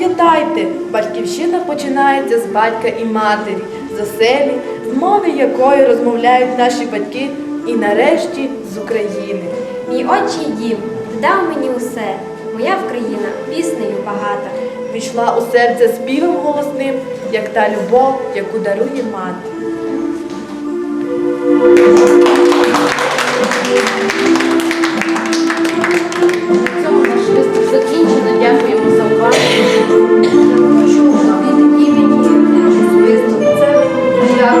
Пам'ятайте, батьківщина починається з батька і матері, з оселі, з мови якої розмовляють наші батьки, і нарешті з України. Мій отчий дім дав мені усе, моя Вкраїна піснею багата. Війшла у серце співом голосним, як та любов, яку дарує мати. На цьому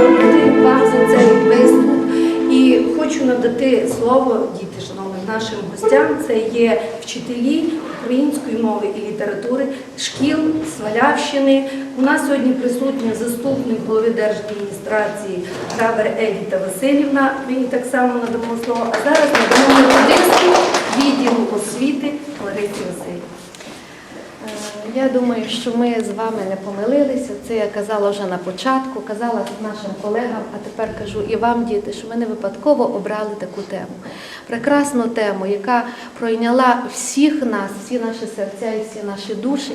дякувати вам цей виступ. І хочу надати слово, діти, шановним нашим гостям. Це є вчителі української мови і літератури шкіл Свалявщини. У нас сьогодні присутня заступник голови держадміністрації Грабер Едіта Васильівна. Ми їй так само надамо слово. А зараз надамо методисту відділу освіти Ларисі Васильівні. Я думаю, що ми з вами не помилилися. Це я казала вже на початку, казала нашим колегам, а тепер кажу і вам, діти, що ми не випадково обрали таку тему. Прекрасну тему, яка пройняла всіх нас, всі наші серця і всі наші душі,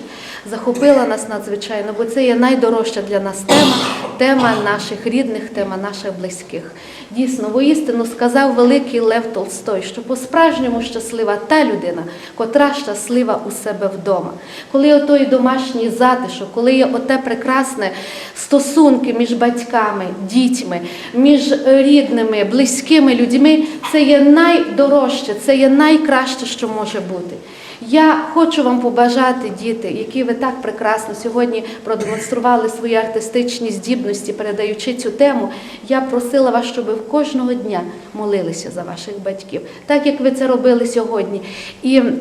захопила нас надзвичайно, бо це є найдорожча для нас тема, тема наших рідних, тема наших близьких. Дійсно, воістину сказав великий Лев Толстой, що по-справжньому щаслива та людина, котра щаслива у себе вдома. Коли є той домашній затишок, коли є оте прекрасне стосунки між батьками, дітьми, між рідними, близькими людьми, це є найдорожче, це є найкраще, що може бути. Я хочу вам побажати, діти, які ви так прекрасно сьогодні продемонстрували свої артистичні здібності, передаючи цю тему. Я просила вас, щоб ви кожного дня молилися за ваших батьків, так як ви це робили сьогодні. І е,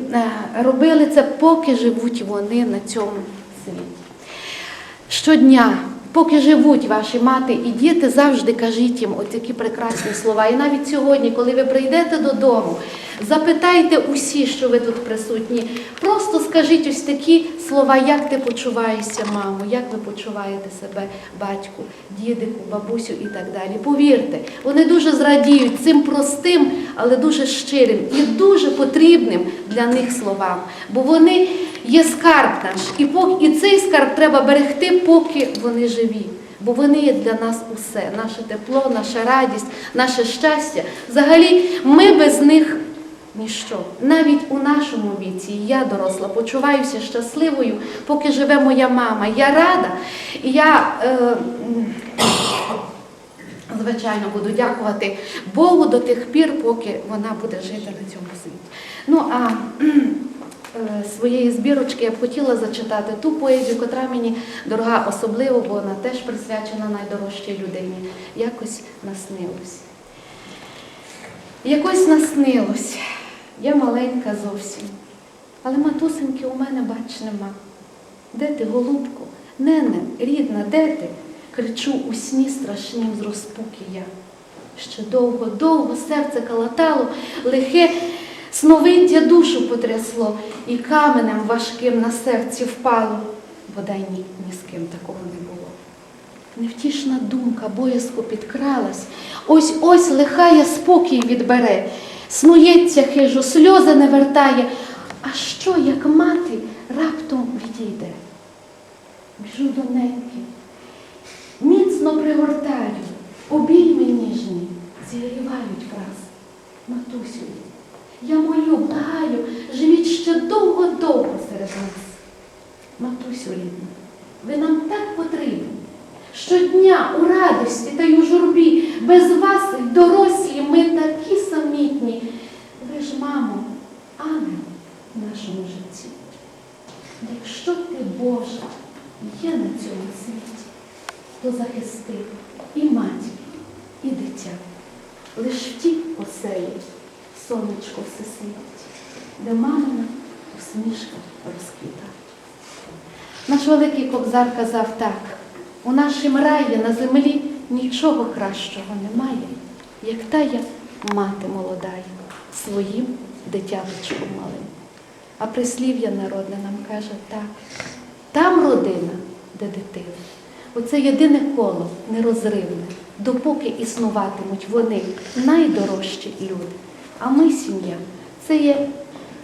робили це, поки живуть вони на цьому світі. Щодня, поки живуть ваші мати і діти, завжди кажіть їм оці прекрасні слова. І навіть сьогодні, коли ви прийдете додому, запитайте усі, що ви тут присутні. Просто скажіть ось такі слова, як ти почуваєшся, мамо, як ви почуваєте себе, батьку, дідику, бабусю і так далі. Повірте, вони дуже зрадіють цим простим, але дуже щирим і дуже потрібним для них словам. Бо вони є скарб наш, і, поки, і цей скарб треба берегти, поки вони живі. Бо вони є для нас усе, наше тепло, наша радість, наше щастя. Взагалі, ми без них ніщо. Навіть у нашому віці, я доросла, почуваюся щасливою, поки живе моя мама. Я рада, і я. Е, Звичайно, буду дякувати Богу до тих пір, поки вона буде жити на цьому світі. Ну а своєї збірочки я б хотіла зачитати ту поезію, котра мені дорога особливо, бо вона теж присвячена найдорожчій людині. Якось наснилось. Якось наснилось. Я маленька зовсім. Але матусеньки у мене, бач, нема. Де ти, голубко? Нене, рідна, де ти? Кричу у сні страшнім з розпуки я. Ще довго, довго серце калатало, лихе сновиття душу потрясло, і каменем важким на серці впало. Бодай ні, ні з ким такого не було. Невтішна думка боязко підкралась, ось ось лихає спокій відбере, снується хижо, сльози не вертає. А що, як мати раптом відійде? Біжу до неньки, міцно пригортаю, обійми ніжні, зігрівають враз. Матусю, я молю, благаю, живіть ще довго-довго серед нас. Матусю рідна, ви нам так потрібні. Щодня у радості та й у журбі, без вас, дорослі, ми такі самітні. Ви ж, мамо, ангел в нашому житті. Якщо ти Божа є на цьому світі, то захисти і матір, і дитя. Лиш в тій оселі сонечко все світить, де мамина усмішка розквіта. Наш великий кобзар казав так: у нашім раї на землі нічого кращого немає, як тая мати молодая своїм дитяточком малим. А прислів'я народне нам каже так, там родина, де дитина. Оце єдине коло нерозривне, допоки існуватимуть вони найдорожчі люди. А ми сім'я. Це є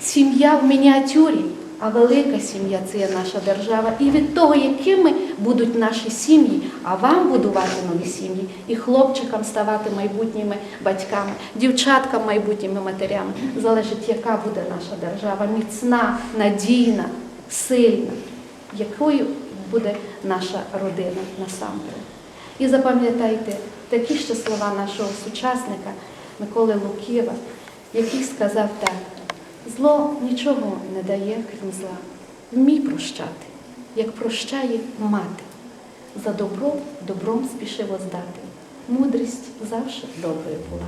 сім'я в мініатюрі, а велика сім'я це є наша держава. І від того, якими будуть наші сім'ї, а вам будувати нові сім'ї, і хлопчикам ставати майбутніми батьками, дівчаткам майбутніми матерями, залежить, яка буде наша держава, міцна, надійна, сильна, якою буде наша родина насамперед. І запам'ятайте такі ще слова нашого сучасника Миколи Лукєва, який сказав так: зло нічого не дає, крім зла. Вмій прощати, як прощає мати. За добро добром спіши воздати. Мудрість завжди доброю була.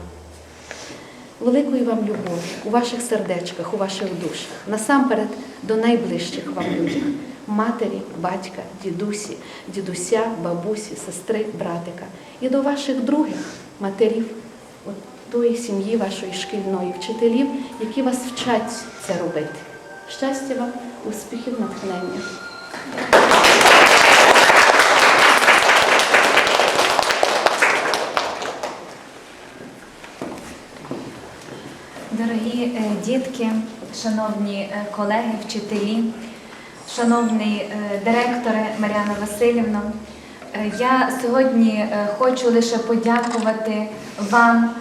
Великої вам любові у ваших сердечках, у ваших душах, насамперед до найближчих вам людей матері, батька, дідусі, дідуся, бабусі, сестри, братика, і до ваших других матерів, тої сім'ї вашої шкільної, вчителів, які вас вчать це робити. Щастя вам, успіхів, натхнення. Дорогі е, дітки, шановні е, колеги, вчителі, шановний е, директоре Мар'яна Васильівна, я сьогодні хочу лише подякувати вам,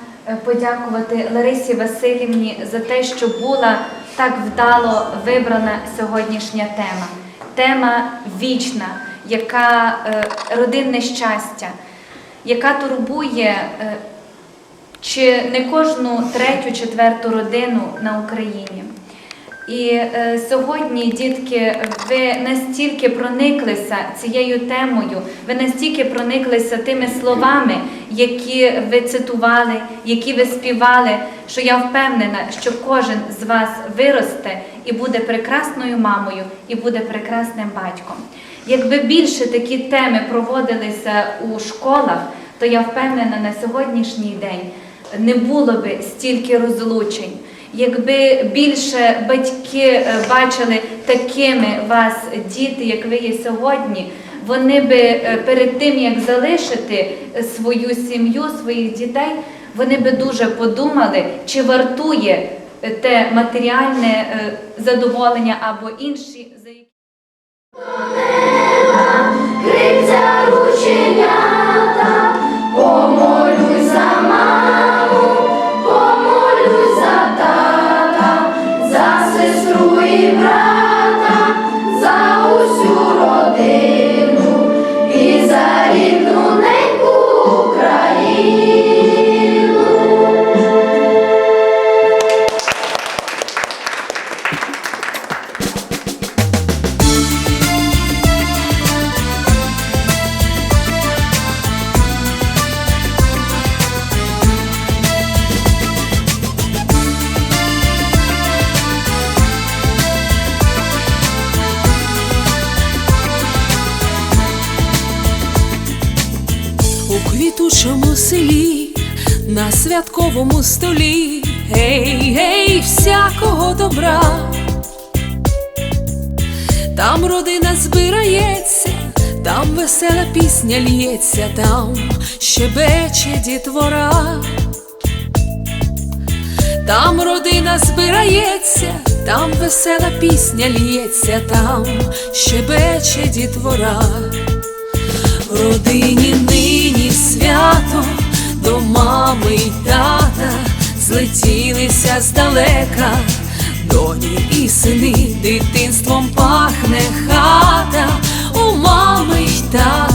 подякувати Ларисі Васильівні за те, що була так вдало вибрана сьогоднішня тема. Тема вічна, яка е, родинне щастя, яка турбує е, чи не кожну третю, четверту родину на Україні. І е, сьогодні, дітки, ви настільки прониклися цією темою, ви настільки прониклися тими словами, які ви цитували, які ви співали, що я впевнена, що кожен з вас виросте і буде прекрасною мамою, і буде прекрасним батьком. Якби більше такі теми проводилися у школах, то я впевнена на сьогоднішній день не було би стільки розлучень. Якби більше батьки е, бачили такими вас діти, як ви є сьогодні, вони би е, перед тим, як залишити свою сім'ю, своїх дітей, вони би дуже подумали, чи вартує е, те матеріальне задоволення або інші за які. Селі, на святковому столі, гей, гей, всякого добра. Там родина збирається, там весела пісня лється, там щебече дітвора. Там родина збирається, там весела пісня лється, там щебече дітвора. Родині нині свято до мами й тата злетілися здалека, доні і сини дитинством пахне хата у мами й тата.